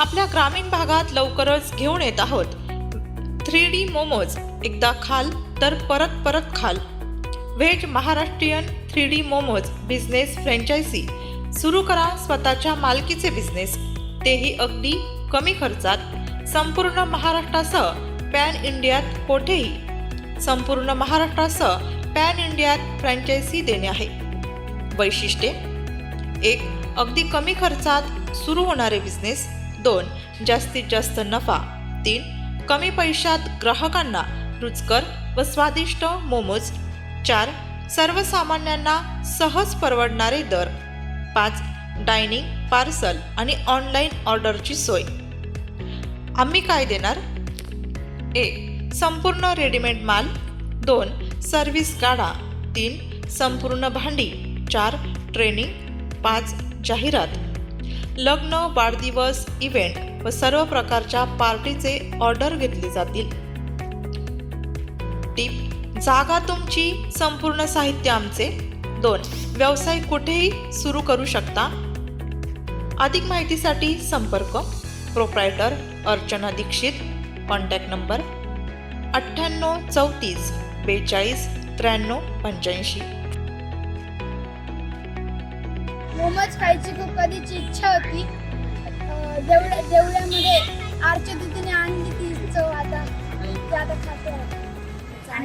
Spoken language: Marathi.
आपल्या ग्रामीण भागात लवकरच घेऊन येत आहोत. थ्री डी मोमोज एकदा खाल तर परत परत खाल. Veg Maharashtrian three D momos business franchise सुरू करा स्वतःच्या मालकीचे बिझनेस तेही अगदी कमी खर्चात. संपूर्ण महाराष्ट्रासह पॅन इंडियात कोठेही. संपूर्ण महाराष्ट्रासह पॅन इंडियात फ्रँचायझी देणे आहे. वैशिष्ट्ये? एक अगदी कमी खर्चात सुरू होणारे बिझनेस दोन जास्तीत जास्त नफा. तीन कमी पैशात ग्राहकांना रुचकर व स्वादिष्ट मोमोज. चार सर्वसामान्यांना सहज परवडणारे दर. पाच डायनिंग पार्सल आणि ऑनलाईन ऑर्डरची सोय. आम्ही काय देणार? एक संपूर्ण रेडीमेड माल. दोन सर्व्हिस गाडा. तीन संपूर्ण भांडी. चार ट्रेनिंग. पाच जाहिरात. लग्न वाढदिवस इव्हेंट व सर्व प्रकारच्या पार्टीचे ऑर्डर घेतले जातील. टीप जागा तुमची संपूर्ण साहित्य आमचे. दोन व्यवसाय कुठेही सुरू करू शकता. अधिक माहितीसाठी संपर्क proprietor Archana Dikshit contact number अठ्ठ्याण्णव चौतीस बेचाळीस त्र्याण्णव पंच्याऐंशी. मोमोज खायची खूप कधीची इच्छा होती. अं, देवळ्या देवळ्यामध्ये आरच्या तिथीने आणली ती चव आता. ती आता खात